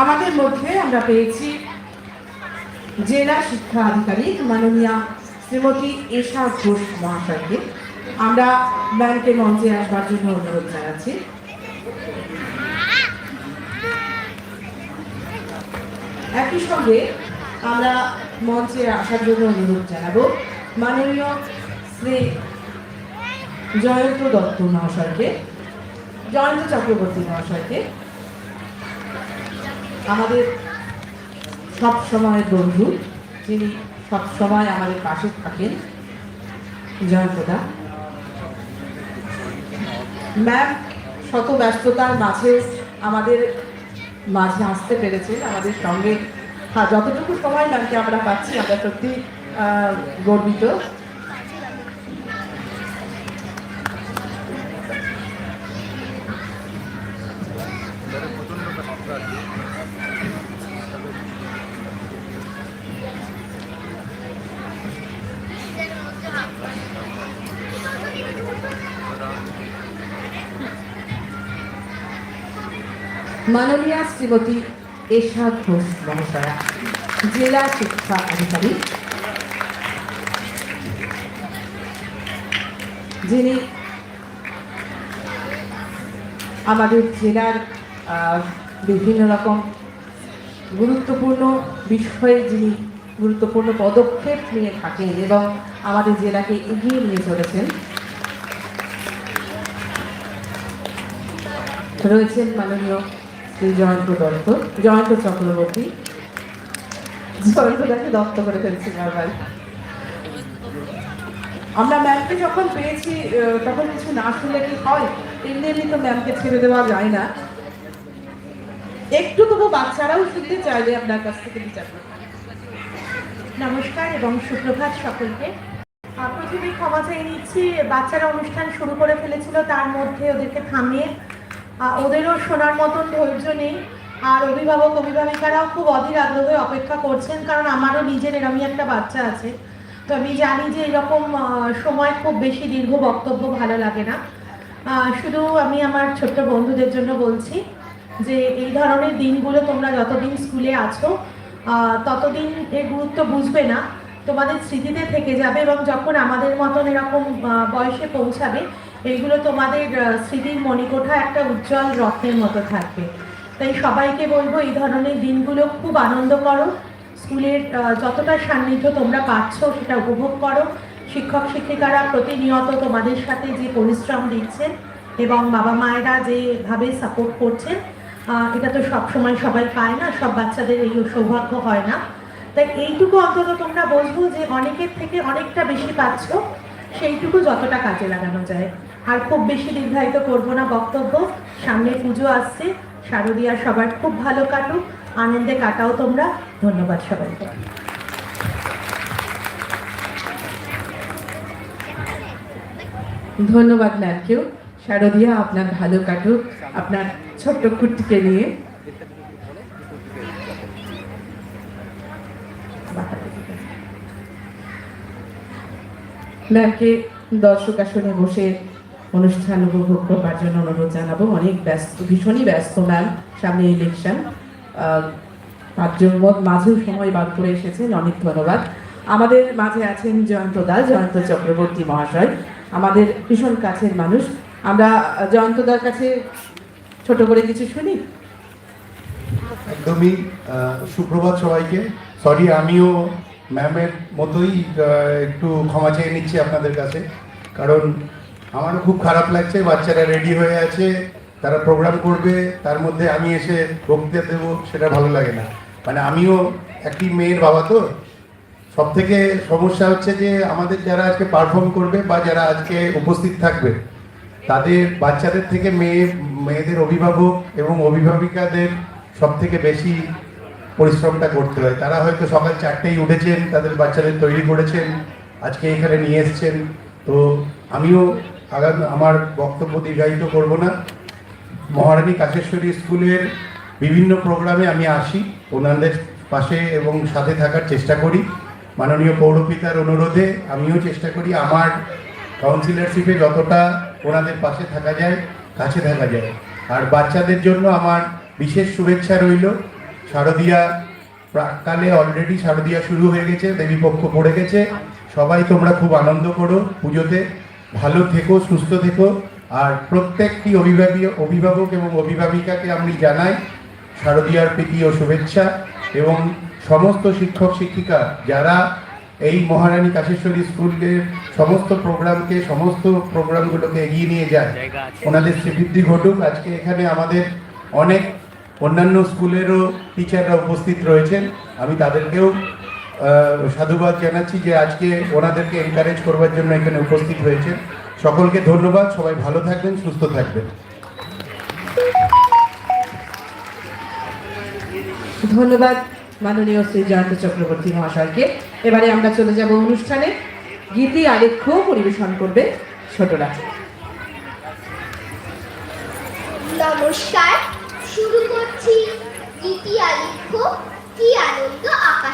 আমাদের মধ্যে আমরা পেয়েছি জেলা শিক্ষা আধিকারিক মাননীয়া শ্রীমতী এশা ঘোষ মহাশয়কে। আমরা ব্যাংকে মঞ্চে আসবার জন্য অনুরোধ জানাচ্ছি। একই সঙ্গে আমরা মঞ্চে আসার জন্য অনুরোধ জানাব। মাননীয় শ্রী জয়ন্ত দত্ত মহাশয়কে, জয়ন্ত চক্রবর্তী মহাশয়কে। আমাদের সব সময়ের বন্ধু, যিনি সব সময় আমাদের পাশে থাকেন জয়ন্তদা ম্যাম, শত ব্যস্ততার মাঝে আমাদের মাঝে আসতে পেরেছেন আমাদের সঙ্গে। হ্যাঁ যতটুকু সময় তাকে আমরা পাচ্ছি আমরা সত্যি গর্বিত। মাননীয়া শ্রীমতী এশা ঘোষ মহাশয়া, জেলা শিক্ষা আধিকারিক, যিনি আমাদের জেলার বিভিন্ন রকম গুরুত্বপূর্ণ বিষয়ে যিনি গুরুত্বপূর্ণ পদক্ষেপ নিয়ে থাকেন এবং আমাদের জেলাকে এগিয়ে নিয়ে চলেছেন, রয়েছেন মাননীয় শ্রী জয়ন্ত দত্ত, জয়ন্ত চক্রবর্তী। জয়ন্তদাকে দত্ত করে ফেলছি বারবার। আমরা ম্যামকে যখন পেয়েছি তখন কিছু না শুনলে কি হয়? এমনি এমনি তো ম্যামকে ছেড়ে দেওয়া যায় না। একটু তবু বাচ্চারাও শুনতে চাইলে আপনার কাছ থেকে বিচার নমস্কার এবং সুপ্রভাত সকলকে। প্রথমে ক্ষমা চাই নিচ্ছি, বাচ্চারা অনুষ্ঠান শুরু করে ফেলেছিল, তার মধ্যে ওদেরকে থামিয়ে ওদেরও শোনার মতন ধৈর্য নেই। আর অভিভাবক, অভিভাবিকারাও খুব অধীর আগ্রহে অপেক্ষা করছেন, কারণ আমারও নিজের, এরমই একটা বাচ্চা আছে। তো আমি জানি যে এরকম সময় খুব বেশি দীর্ঘ বক্তব্য ভালো লাগে না। শুধু আমি আমার ছোট্ট বন্ধুদের জন্য বলছি যে এই ধরনের দিনগুলো তোমরা যতদিন স্কুলে আছো ততদিন এর গুরুত্ব বুঝবে না। তোমাদের স্মৃতিতে থেকে যাবে এবং যখন আমাদের মতন এরকম বয়সে পৌঁছাবে এইগুলো তোমাদের স্মৃতির মণিকোঠা একটা উজ্জ্বল রত্নের মতো থাকবে তাই সবাইকে বলব, এই ধরনের দিনগুলো খুব আনন্দ করো। স্কুলের যতটা সান্নিধ্য তোমরা পাচ্ছ সেটা উপভোগ করো। শিক্ষক শিক্ষিকারা প্রতিনিয়ত তোমাদের সাথে যে পরিশ্রম দিচ্ছেন এবং বাবা মায়েরা যেভাবে সাপোর্ট করছেন এটা তো সব সময় সবাই পায় না, সব বাচ্চাদের এই সৌভাগ্য হয় না। তাই এইটুকু অন্তত তোমরা বলব যে অনেকের থেকে অনেকটা বেশি পাচ্ছ, সেইটুকু যতটা কাজে লাগানো যায়। আর খুব বেশি দীর্ঘায়িত করব না বক্তব্য। সামনে পুজো আসছে, শারদীয়া সবার খুব ভালো কাটুক, আনন্দে কাটাও তোমরা। ধন্যবাদ সবাইকে। ধন্যবাদ ম্যামকেও শারদিয়া আপনার ভালো কাটুক, আপনার ছোট্ট কুট্টিকে নিয়ে। ম্যামকে দর্শক আসনে বসে অনুষ্ঠান উপভোগ করবার জন্য অনুরোধ জানাব। অনেক ব্যস্ত, ভীষণই ব্যস্ত ম্যাম সামনে ইলেকশন তার জন্য মাঝেও সময় বাদ করে এসেছেন অনেক ধন্যবাদ। আমাদের মাঝে আছেন জয়ন্ত দাস, জয়ন্ত চক্রবর্তী মহাশয়। আমাদের ভীষণ কাছের মানুষ। আমরা, জয়ন্ত দার কাছে ছোট করে কিছু শুনি? একদমই সুপ্রভাত সবাইকে। সরি আমিও ম্যামের মতোই একটু ক্ষমা চেয়ে নিচ্ছি আপনাদের কাছে। কারণ আমারও খুব খারাপ লাগছে, বাচ্চারা রেডি হয়ে আছে, তারা প্রোগ্রাম করবে, তার মধ্যে আমি এসে বক্তৃতা দেবো, সেটা ভালো লাগে না। মানে আমিও একটি মেয়ের বাবা তো সব থেকে সমস্যা হচ্ছে যে আমাদের যারা আজকে পারফর্ম করবে বা যারা আজকে উপস্থিত থাকবে, তাদের বাচ্চাদের থেকে মেয়ে, মেয়েদের অভিভাবক এবং অভিভাবিকাদের সব থেকে বেশি পরিশ্রমটা করতে হয়। তারা হয়তো সকাল চারটেই উঠেছেন, তাদের বাচ্চাদের তৈরি করেছেন, আজকে এখানে নিয়ে এসছেন। তো আমিও আগামী আমার বক্তব্য দীর্ঘায়িত করব না। মহারানী কাশেশ্বরী স্কুলের বিভিন্ন প্রোগ্রামে আমি আসি, ওনাদের পাশে এবং সাথে থাকার চেষ্টা করি। মাননীয় পৌরপিতার অনুরোধে আমিও চেষ্টা করি আমার কাউন্সিলরশিপে যতটা ওনাদের পাশে থাকা যায়, কাছে থাকা যায়। আর বাচ্চাদের জন্য আমার বিশেষ শুভেচ্ছা রইল। শারদীয়া প্রাককালে অলরেডি শারদীয়া শুরু হয়ে গেছে, দেবীপক্ষ পড়ে গেছে। সবাই তোমরা খুব আনন্দ করো পুজোতে। ভালো থেকো সুস্থ থেকো। আর প্রত্যেকটি অভিভাবী অভিভাবক এবং অভিভাবিকাকে আমি জানাই শারদীয়ার প্রীতি ও শুভেচ্ছা এবং সমস্ত শিক্ষক শিক্ষিকা যারা এই মহারানী কাশেশ্বরী স্কুলের সমস্ত প্রোগ্রামকে সমস্ত প্রোগ্রামগুলোকে এগিয়ে নিয়ে যায়। ওনাদের শ্রীবৃদ্ধি ঘটুক। আজকে এখানে আমাদের অনেক অন্যান্য স্কুলেরও টিচাররা উপস্থিত রয়েছেন। আমি তাদেরকেও সাধুবাদ জানাচ্ছি যে আজকে ওনাদেরকে এনকারেজ করবার জন্য এখানে উপস্থিত হয়েছেন সকলকে ধন্যবাদ সবাই ভালো থাকবেন সুস্থ থাকবেন। ধন্যবাদ মাননীয় শ্রী জয়ন্ত চক্রবর্তী মহাশয়কে। এবারে আমরা চলে যাব অনুষ্ঠানে। গীতি আলেখ্য পরিবেশন করবে ছোটরা নমস্কার শুরু করছি গীতি আলিখ্য কি আনন্দ আকাশে